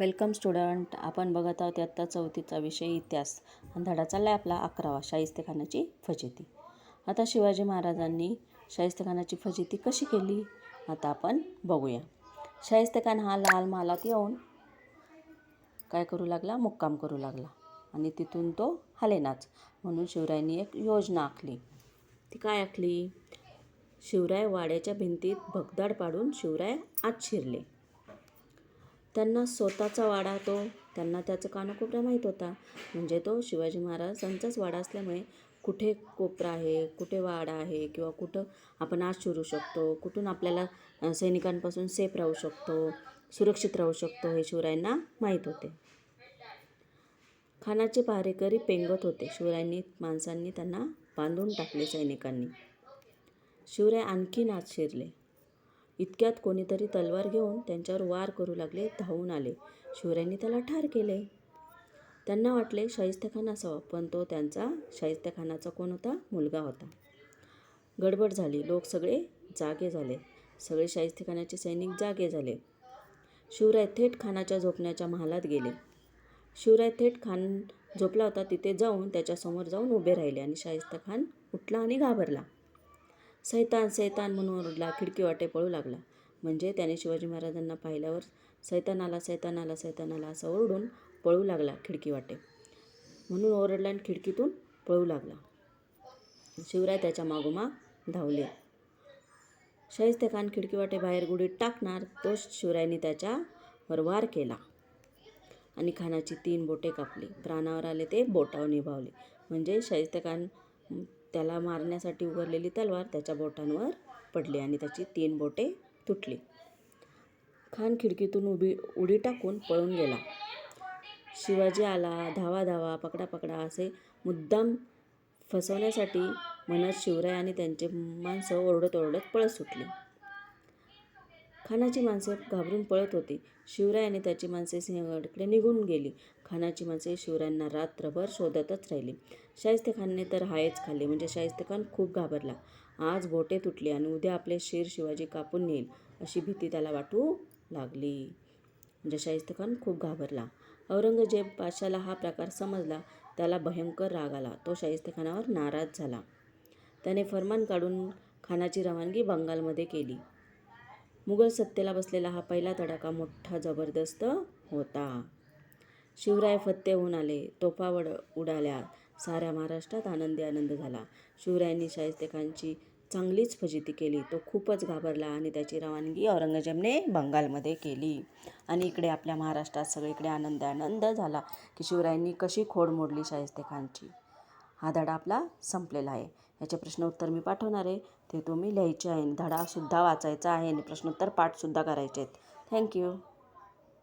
Welcome student. आपण बघत आहोत आत्ता चौथीचा विषय इतिहास. आणि धडा चालला आहे आपला अकरावा. शाहिस्तेखानाची फजिती. आता शिवाजी महाराजांनी शाहिस्तेखानाची फजिती कशी केली? आता आपण बघूया. शाहिस्तेखान हा लाल महालात येऊन काय करू लागला? मुक्काम करू लागला. आणि तिथून तो हलेनाच. म्हणून शिवरायांनी एक योजना आखली. ती काय आखली? शिवराय वाड्याच्या भिंतीत भगदाड पाडून शिवराय आत शिरले. त्यांना स्वतःचा वाडा तो त्यांना त्याचं कानाकोपरा माहीत होता. म्हणजे तो शिवाजी महाराजांचाच वाडा असल्यामुळे कुठे कोपरा आहे कुठे वाडा आहे किंवा कुठं आपण आज शिरू शकतो कुठून आपल्याला सैनिकांपासून सेफ राहू शकतो सुरक्षित राहू शकतो हे शिवरायांना माहीत होते. खानाचे पहारेकरी पेंगत होते. शिवरायांनी माणसांनी त्यांना बांधून टाकले सैनिकांनी. शिवराय आणखीन नाच शिरले. इतक्यात कोणीतरी तलवार घेऊन त्यांच्यावर वार करू लागले धावून आले. शिवरायांनी त्याला ठार केले. त्यांना वाटले शाहिस्तखान असावा पण तो त्यांचा शाहिस्तखानाचा कोण होता? मुलगा होता. गडबड झाली. लोक सगळे जागे झाले. सगळे शाहिस्तखानाचे सैनिक जागे झाले. शिवराय थेट खानाच्या झोपण्याच्या महालात गेले. शिवराय थेट खान झोपला होता. तिथे जाऊन त्याच्यासमोर जाऊन उभे राहिले आणि शाहिस्तेखान उठला आणि घाबरला. सैतान सैतान म्हणून ओरडला खिडकी वाटे पळू लागला. म्हणजे त्याने शिवाजी महाराजांना पाहिल्यावर सैतान आला सैतान आला सैतान आला असं ओरडून पळू लागला खिडकी वाटे. म्हणून ओरडला आणि खिडकीतून पळू लागला. शिवराय त्याच्या मागोमाग धावले. शाहिस्तेखान खिडकी वाटे बाहेर गुडीत टाकणार तोच शिवरायांनी त्याच्यावर वार केला. आणि खानाची तीन बोटे कापली. प्राणावर आले ते बोटावर निभावले. म्हणजे शाहिस्तेखान त्याला मारण्यासाठी उभारलेली तलवार त्याच्या बोटांवर पडली आणि त्याची तीन बोटे तुटली. खान खिडकीतून उभी उडी टाकून पळून गेला. शिवाजी आला धावा धावा पकडा पकडा असे मुद्दाम फसवण्यासाठी मनात शिवराय आणि त्यांचे माणसं ओरडत ओरडत पळत सुटली. खानाची माणसे घाबरून पळत होती. शिवराय आणि त्याची माणसे सिंहगडकडे निघून गेली. खानाची माणसे शिवरायांना रात्रभर शोधतच राहिली. शाहिस्तेखानने तर हायच खाल्ले म्हणजे शाहिस्तेखान खूप घाबरला. आज बोटे तुटली आणि उद्या आपले शिर शिवाजी कापून नेईल अशी भीती त्याला वाटू लागली. म्हणजे शाहिस्तेखान खूप घाबरला. औरंगजेब पाशाला हा प्रकार समजला. त्याला भयंकर राग आला. तो शाहिस्तेखानावर नाराज झाला. त्याने फरमान काढून खानाची रवानगी बंगालमध्ये केली. मुघल सत्तेला बसलेला हा पहिला तडाखा मोठा जबरदस्त होता. शिवराय फत्ते होऊन आले तोफा वड उडाल्या साऱ्या महाराष्ट्रात आनंदी आनंद झाला. शिवरायांनी शाहिस्तेखांची चांगलीच फजिती केली. तो खूपच घाबरला आणि त्याची रवानगी औरंगजेबने बंगालमध्ये केली. आणि इकडे आपल्या महाराष्ट्रात सगळीकडे आनंद आनंद झाला की शिवरायांनी कशी खोड मोडली शाहिस्तेखानची. हा धडा आपला संपलेला आहे. याचे प्रश्न उत्तर मी पाठवणार आहे. ते तुम्ही लिहायचे आहे धडासुद्धा वाचायचा आहे आणि प्रश्नोत्तर पाठसुद्धा करायचे आहेत. थँक्यू